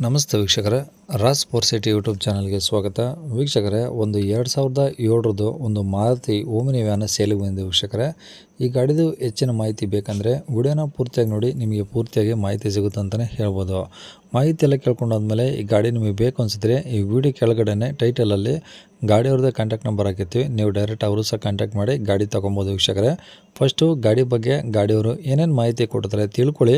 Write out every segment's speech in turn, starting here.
ನಮಸ್ತೆ ವೀಕ್ಷಕರೇ. Raas four city YouTube ಚಾನಲ್ಗೆ ಸ್ವಾಗತ. ವೀಕ್ಷಕರೇ, ಒಂದು ಎರಡು ಸಾವಿರದ ಏಳರದ್ದು ಒಂದು ಮಾರುತಿ ಓಮಿನಿ ವ್ಯಾನ ಸೇಲಿಗೆ ಬಂದಿದೆ ವೀಕ್ಷಕರೇ. ಈ ಗಾಡಿದು ಹೆಚ್ಚಿನ ಮಾಹಿತಿ ಬೇಕಂದರೆ ವಿಡಿಯೋನ ಪೂರ್ತಿಯಾಗಿ ನೋಡಿ, ನಿಮಗೆ ಪೂರ್ತಿಯಾಗಿ ಮಾಹಿತಿ ಸಿಗುತ್ತೆ ಅಂತಲೇ ಹೇಳ್ಬೋದು. ಮಾಹಿತಿ ಎಲ್ಲ ಕೇಳ್ಕೊಂಡಾದ್ಮೇಲೆ ಈ ಗಾಡಿ ನಿಮಗೆ ಬೇಕು ಅನಿಸಿದ್ರೆ ಈ ವಿಡಿಯೋ ಕೆಳಗಡೆ ಟೈಟಲಲ್ಲಿ ಗಾಡಿಯವ್ರದ್ದು ಕಾಂಟ್ಯಾಕ್ಟ್ ನಂಬರ್ ಹಾಕಿರ್ತೀವಿ. ನೀವು ಡೈರೆಕ್ಟ್ ಅವರು ಸಹ ಕಾಂಟ್ಯಾಕ್ಟ್ ಮಾಡಿ ಗಾಡಿ ತೊಗೊಬೋದು ವೀಕ್ಷಕರೇ. ಫಸ್ಟು ಗಾಡಿ ಬಗ್ಗೆ ಗಾಡಿಯವರು ಏನೇನು ಮಾಹಿತಿ ಕೊಡ್ತಾರೆ ತಿಳ್ಕೊಳ್ಳಿ.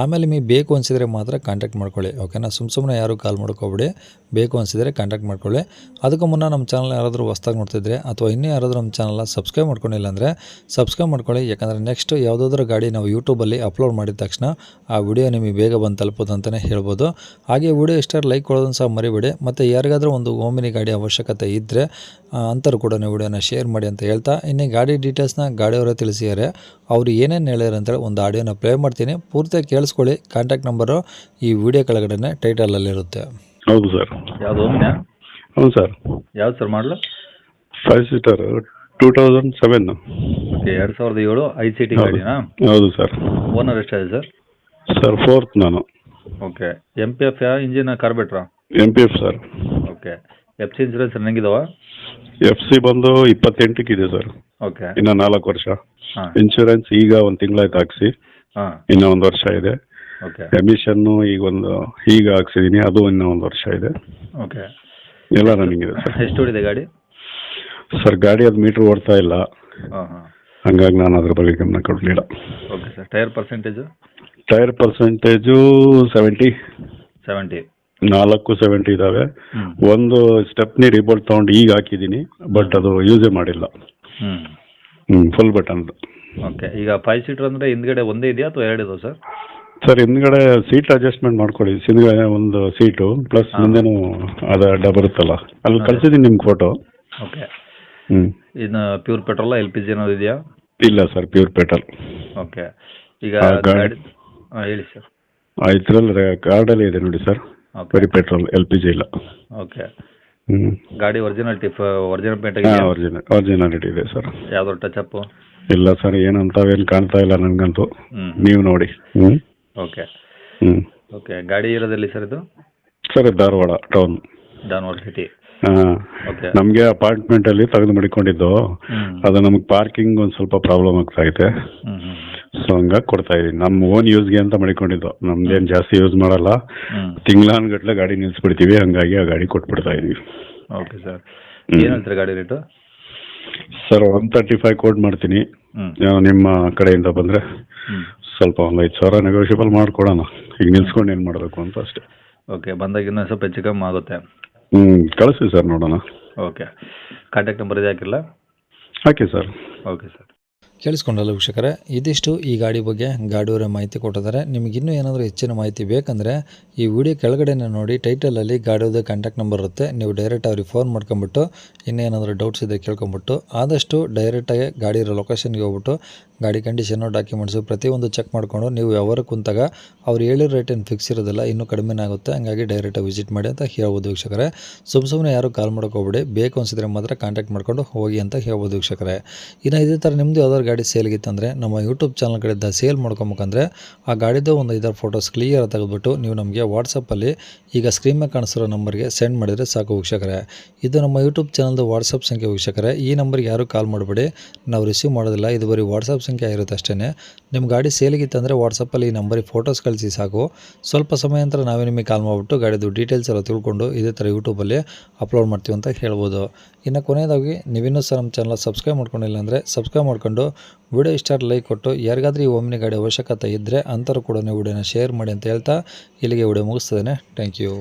ಆಮೇಲೆ ನಿಮಗೆ ಬೇಕು ಅನಿಸಿದರೆ ಮಾತ್ರ ಕಾಂಟ್ಯಾಕ್ಟ್ ಮಾಡ್ಕೊಳ್ಳಿ. ಓಕೆನಾ ಸುಮ್ಮ ಸುಮ್ಮನೆ ಯಾರು ಕಾಲ್ ಮಾಡ್ಕೋಬೇಡಿ. ಬೇಕು ಅನಿಸಿದರೆ ಕಾಂಟ್ಯಾಕ್ಟ್ ಮಾಡ್ಕೊಳ್ಳಿ. ಅದಕ್ಕೂ ಮುನ್ನ ನಮ್ಮ ಚಾನಲ್ ಯಾರಾದರೂ ಹೊಸ್ದಾಗಿ ನೋಡ್ತಿದ್ರೆ ಅಥವಾ ಇನ್ನೂ ಯಾರಾದರೂ ನಮ್ಮ ಚಾನಲ್ನ ಸಬ್ಸ್ಕ್ರೈಬ್ ಮಾಡ್ಕೊಂಡಿಲ್ಲ ಅಂದರೆ ಸಬ್ಸ್ಕ್ರೈಬ್ ಮಾಡ್ಕೊಳ್ಳಿ. ಯಾಕಂದರೆ ನೆಕ್ಸ್ಟ್ ಯಾವುದಾದ್ರೂ ಗಾಡಿ ನಾವು ಯೂಟ್ಯೂಬಲ್ಲಿ ಅಪ್ಲೋಡ್ ಮಾಡಿದ ತಕ್ಷಣ ಆ ವಿಡಿಯೋ ನಿಮಗೆ ಬೇಗ ಬಂದು ತಲುಪೋದು ಅಂತಲೇ ಹೇಳ್ಬೋದು. ಹಾಗೆ ವಿಡಿಯೋ ಇಷ್ಟ ಲೈಕ್ ಕೊಡೋದನ್ನು ಸಹ ಮರಿಬೇಡಿ. ಮತ್ತು ಯಾರಿಗಾದರೂ ಒಂದು ಓಮಿನಿ ಗಾಡಿ ಅವಶ್ಯಕತೆ ಇದ್ದರೆ ಅಂಥವ್ರು ಕೂಡ ನೀವು ವಿಡಿಯೋನ ಶೇರ್ ಮಾಡಿ ಅಂತ ಹೇಳ್ತಾ ಇನ್ನೇ ಗಾಡಿ ಡೀಟೇಲ್ಸ್ನ ಗಾಡಿಯವರೇ ತಿಳಿಸಿದ್ದಾರೆ. ಅವರು ಏನೇನು ಹೇಳ್ಯಾರ ಅಂತೇಳಿ ಒಂದು ಆಡಿಯೋನ ಪ್ಲೇ ಮಾಡ್ತೀನಿ. ಪೂರ್ತಿ ಕೇಳಿಸ್ಕೊಳ್ಳಿ. ಕಾಂಟ್ಯಾಕ್ಟ್ ನಂಬರು ಈ ವಿಡಿಯೋ ಕೆಳಗಡೆ ಟೈಟಲಲ್ಲಿರುತ್ತೆ ಹೌದು ಸರ್ ಯಾವುದು ಹೌದು ಸರ್ ಯಾವ್ದು ಸರ್ ಮಾಡಲು five seater two thousand seven okay ಎರಡು ಸಾವಿರದ ಏಳು ಐದು ಸೀಟಿ ಗಾಡಿನಾ? ಹೌದು ಸರ್ ಓನರ್ ಎಷ್ಟಿದೆ ಸರ್ ಸರ್ ಫೋರ್ತ್ ನಾನು. Okay M P F yeah engine ಕಾರ್ಬೆಟ್ರಾ M P F sir okay. F C insurance ರನ್ನಿಂಗಿದಾವ F C ಬಂದು ಇದೆ ಸರ್ ಓಕೆ ಇನ್ನು ನಾಲ್ಕು ವರ್ಷ. ಹಾಂ. ಇನ್ಶೂರೆನ್ಸ್ ಈಗ ಒಂದು ತಿಂಗಳಾಯ್ತು ಹಾಕ್ಸಿ. ಹಾಂ. ಇನ್ನೂ ಒಂದು ವರ್ಷ ಇದೆ. ಓಕೆ ಎಮಿಷನ್ನು ಈಗ ಒಂದು ಈಗ ಹಾಕ್ಸಿದೀನಿ ಅದು ಇನ್ನೂ ಒಂದು ವರ್ಷ ಇದೆ. ಓಕೆ ಎಲ್ಲ ರನ್ನಿಂಗ್ ಇದೆ ಸರ್ ಎಷ್ಟು ಓಡಿದೆ ಗಾಡಿ? ಸರ್ ಗಾಡಿ ಅದು ಮೀಟರ್ ಓಡ್ತಾ ಇಲ್ಲ. ಹಾಂ ಹಾಂ. ಹಂಗಾಗಿ ನಾನು ಅದ್ರ ಬಗ್ಗೆ ಗಮನ ಕೊಡಲಿಲ್ಲ. Okay sir tyre percentage tyre percentage seventy seventy ನಾಲ್ಕು ಸೆವೆಂಟಿ ಇದಾವೆ. ಒಂದು ಸ್ಟೆಪ್ನಿ ರಿಬೋಲ್ಟ್ ತಗೊಂಡು ಈಗ ಹಾಕಿದ್ದೀನಿ ಬಟ್ ಅದು ಯೂಸೇ ಮಾಡಿಲ್ಲ. ಹ್ಞೂ ಫುಲ್ ಬಟನ್ ಓಕೆ ಈಗ ಫೈವ್ ಸೀಟರ್ ಅಂದ್ರೆ ಹಿಂದ್ಗಡೆ ಒಂದೇ ಇದೆಯಾ ಅಥವಾ ಎರಡು ಇದಾವೆ ಸರ್? ಸರ್ ಹಿಂದ್ಗಡೆ ಸೀಟ್ ಅಡ್ಜಸ್ಟ್ಮೆಂಟ್ ಮಾಡ್ಕೊಳ್ಳಿ. ಹಿಂದ್ಗಡೆ ಒಂದು ಸೀಟು ಪ್ಲಸ್. ಮುಂದೆನೂ ಅದು ಅಡ್ಡ ಬರುತ್ತಲ್ಲ. ಅಲ್ಲಿ ಕಳ್ಸಿದೀನಿ ಕಳ್ಸಿದ್ದೀನಿ ನಿಮ್ಮ ಫೋಟೋ ಓಕೆ. ಹ್ಞೂ ಇನ್ನು pure petrol L P G ಏನಾದ್ರು ಇದೆಯಾ? ಇಲ್ಲ ಸರ್ ಪ್ಯೂರ್ ಪೆಟ್ರೋಲ್ ಓಕೆ ಈಗ ಆ, ಗಾಡಿ- ಗಾಡಿ ಹಾಂ ಹೇಳಿ ಸರ್. ಇದ್ರಲ್ಲಿ ಕಾರ್ಡಲ್ಲಿ ಇದೆ ನೋಡಿ ಸರ್. ಬರೀ ಪೆಟ್ರೋಲ್ ಎಲ್ ಪಿ ಜಿ ಇಲ್ಲ. ಓಕೆ ಹ್ಞೂ ಗಾಡಿ ಒರಿಜಿನಲ್ ಟಿಫ್ ಒರಿಜಿನಲ್ ಪೇಂಟ್ ಹಾಂ ಒರಿಜಿನಲ್ ಒರಿಜಿನಾಲಿಟಿ ಇದೆ ಸರ್. ಯಾವ್ದು ಟಚ್ ಅಪ್ ಇಲ್ಲ ಸರ್ ಏನಂತಾವೇನು ಕಾಣ್ತಾ ಇಲ್ಲ ನನಗಂತೂ. ಹ್ಮ್. ನೀವು ನೋಡಿ. ಹ್ಞೂ ಓಕೆ ಹ್ಞೂ ಓಕೆ ಗಾಡಿ ಇರೋದಲ್ಲಿ ಸರ್ ಇದು? Sir Dharwad town Dharwad city ಹಾಂ. ಓಕೆ ನಮಗೆ ಅಪಾರ್ಟ್ಮೆಂಟಲ್ಲಿ ತೆಗೆದು ಮಡಿಕೊಂಡಿದ್ದು ಹ್ಮ್. ಅದು ನಮಗೆ ಪಾರ್ಕಿಂಗ್ ಒಂದು ಸ್ವಲ್ಪ ಪ್ರಾಬ್ಲಮ್ ಆಗ್ತಾ ಹ್ಮ್ ಹ್ಮ್. ಸೊ ಹಂಗಾಗಿ ಕೊಡ್ತಾ ಇದೀನಿ. ನಮ್ಮ ಓನ್ ಯೂಸ್ಗೆ ಅಂತ ಮಾಡಿಕೊಂಡಿದ್ದು. ನಮ್ದೇನು ಜಾಸ್ತಿ ಯೂಸ್ ಮಾಡಲ್ಲ. ತಿಂಗಳಾನ್ಗಟ್ಲೆ ಗಾಡಿ ನಿಲ್ಸ್ಬಿಡ್ತೀವಿ. ಹಂಗಾಗಿ ಆ ಗಾಡಿ ಕೊಟ್ಬಿಡ್ತಾ ಇದೀವಿ. ಓಕೆ ಸರ್ ಏನಂತಾರೆ ಗಾಡಿ rate? Sir one thirty five quote ಮಾಡ್ತೀನಿ ನಿಮ್ಮ ಕಡೆಯಿಂದ ಬಂದರೆ ಸ್ವಲ್ಪ ಒಂದು ಐದು ಸಾವಿರ ನೆಗೋಷಿಯಬಲ್ ಮಾಡಿಕೊಡೋಣ. ಈಗ ನಿಲ್ಸ್ಕೊಂಡು ಏನು ಮಾಡಬೇಕು ಅಂತ ಅಷ್ಟೇ. ಓಕೆ ಬಂದಾಗ ಇನ್ನೊಂದು ಸ್ವಲ್ಪ ಹೆಚ್ಚು ಕಮ್ಮಿ ಆಗುತ್ತೆ. ಹ್ಞೂ ಕಳಿಸಿ ಸರ್ ನೋಡೋಣ. ಓಕೆ ಕಾಂಟ್ಯಾಕ್ಟ್ ನಂಬರ್ ಇದೆ ಹಾಕಿಲ್ಲ ಹಾಕಿ ಸರ್ ಓಕೆ ಸರ್ ಕೇಳಿಸ್ಕೊಂಡಲ್ಲ ವೀಕ್ಷಕರೇ, ಇದಿಷ್ಟು ಈ ಗಾಡಿ ಬಗ್ಗೆ ಗಾಡಿಯವರ ಮಾಹಿತಿ ಕೊಟ್ಟಿದ್ದಾರೆ. ನಿಮಗೆ ಇನ್ನೂ ಏನಾದರೂ ಹೆಚ್ಚಿನ ಮಾಹಿತಿ ಬೇಕಂದರೆ ಈ ವಿಡಿಯೋ ಕೆಳಗಡೆನೇ ನೋಡಿ ಟೈಟಲಲ್ಲಿ ಗಾಡಿಯವ್ರದ್ದು ಕಾಂಟ್ಯಾಕ್ಟ್ ನಂಬರ್ ಇರುತ್ತೆ, ನೀವು ಡೈರೆಕ್ಟ್ ಅವ್ರಿಗೆ ಫೋನ್ ಮಾಡ್ಕೊಂಬಿಟ್ಟು, ಇನ್ನೇನಾದರೂ ಡೌಟ್ಸ್ ಇದೆ ಕೇಳ್ಕೊಂಬಿಟ್ಟು, ಆದಷ್ಟು ಡೈರೆಕ್ಟಾಗಿ ಗಾಡಿ ಇರೋ ಲೊಕೇಶನ್ಗೆ ಹೋಗ್ಬಿಟ್ಟು ಗಾಡಿ ಕಂಡೀಷನು ಡಾಕ್ಯುಮೆಂಟ್ಸು ಪ್ರತಿಯೊಂದು ಚೆಕ್ ಮಾಡಿಕೊಂಡು ನೀವು ವ್ಯವಹಾರ ಕುಂತಾಗ ಅವ್ರು ಹೇಳಿರೋ ರೇಟ್ ಏನು ಫಿಕ್ಸ್ ಇರೋದಿಲ್ಲ, ಇನ್ನೂ ಕಡಿಮೆನೇ ಆಗುತ್ತೆ, ಹಾಗಾಗಿ ಡೈರೆಕ್ಟಾಗಿ ವಿಸಿಟ್ ಮಾಡಿ ಅಂತ ಹೇಳ್ಬೋದು ವೀಕ್ಷಕರೇ. ಸುಮ್ಮ ಸುಮ್ಮನೆ ಯಾರು ಕಾಲ್ ಮಾಡ್ಕೋಬೇಡಿ ಬೇಕು ಅನಿಸಿದ್ರೆ ಮಾತ್ರ ಕಾಂಟ್ಯಾಕ್ಟ್ ಮಾಡ್ಕೊಂಡು ಹೋಗಿ ಅಂತ ಹೇಳ್ಬೋದು ವೀಕ್ಷಕರೇ. ಇನ್ನು ಇದೇ ಥರ ನಿಮ್ಮದು ಯಾವ್ದಾದ್ರು ಗಾಡಿ ಸೇಲ್ಗಿತ್ತಂದರೆ ನಮ್ಮ ಯೂಟ್ಯೂಬ್ ಚಾನಲ್ ಕಡೆಯಿಂದ ಸೇಲ್ ಮಾಡ್ಕೊಬೇಕಂದ್ರೆ, ಆ ಗಾಡಿದು ಒಂದು ಐದಾರು ಫೋಟೋಸ್ ಕ್ಲಿಯರ್ ತೆಗೆದುಬಿಟ್ಟು ನೀವು ನಮಗೆ ವಾಟ್ಸಪ್ಪಲ್ಲಿ ಈಗ ಸ್ಕ್ರೀನ್ ಮೇಲೆ ಕಾಣಿಸಿರೋ ನಂಬರ್ಗೆ ಸೆಂಡ್ ಮಾಡಿದರೆ ಸಾಕು ವೀಕ್ಷಕರೇ. ಇದು ನಮ್ಮ ಯೂಟ್ಯೂಬ್ ಚಾನಲ್ದು ವಾಟ್ಸಪ್ ಸಂಖ್ಯೆ ವೀಕ್ಷಕರೇ. ಈ ನಂಬರ್ಗೆ ಯಾರು ಕಾಲ್ ಮಾಡಬೇಡಿ, ನಾವು ರಿಸೀವ್ ಮಾಡೋದಿಲ್ಲ ಇದು ಬರೀ ವಾಟ್ಸಪ್ ಸಂಖ್ಯೆ ಆಗಿರುತ್ತೆ ಅಷ್ಟೇ ನಿಮ್ಮ ಗಾಡಿ ಸೇಲಿಗಿತ್ತಂದರೆ ವಾಟ್ಸಪ್ಪಲ್ಲಿ ಈ ನಂಬರಿಗೆ ಫೋಟೋಸ್ ಕಳಿಸಿ ಸಾಕು. ಸ್ವಲ್ಪ ಸಮಯ ನಂತರ ನಾವೇ ನಿಮಗೆ ಕಾಲ್ ಮಾಡಿಬಿಟ್ಟು ಗಾಡಿದು ಡೀಟೇಲ್ಸ್ ಎಲ್ಲ ತಿಳ್ಕೊಂಡು ಇದೇ ಥರ ಯೂಟ್ಯೂಬಲ್ಲಿ ಅಪ್ಲೋಡ್ ಮಾಡ್ತೀವಿ ಅಂತ ಹೇಳ್ಬೋದು. ಇನ್ನು ಕೊನೆಯದಾಗಿ ನೀವಿನ್ನೂ ಸಹ ನಮ್ಮ ಚಾನಲ್ ಸಬ್ಸ್ಕ್ರೈಬ್ ಮಾಡ್ಕೊಂಡಿಲ್ಲ ಅಂದರೆ ಸಬ್ಸ್ಕ್ರೈಬ್ ಮಾಡ್ಕೊಂಡು ವಿಡಿಯೋ ಇಷ್ಟ ಲೈಕ್ ಕೊಟ್ಟು, ಯಾರಿಗಾದ್ರೂ ಈ ಓಮ್ನಿ ಗಾಡಿ ಅವಶ್ಯಕತೆ ಇದ್ದರೆ ಅಂಥವ್ರು ಕೂಡ ನೀವು ವಿಡಿಯೋನ ಶೇರ್ ಮಾಡಿ ಅಂತ ಹೇಳ್ತಾ ಇಲ್ಲಿಗೆ ವಿಡಿಯೋ ಮುಗಿಸ್ತೇನೆ. Thank you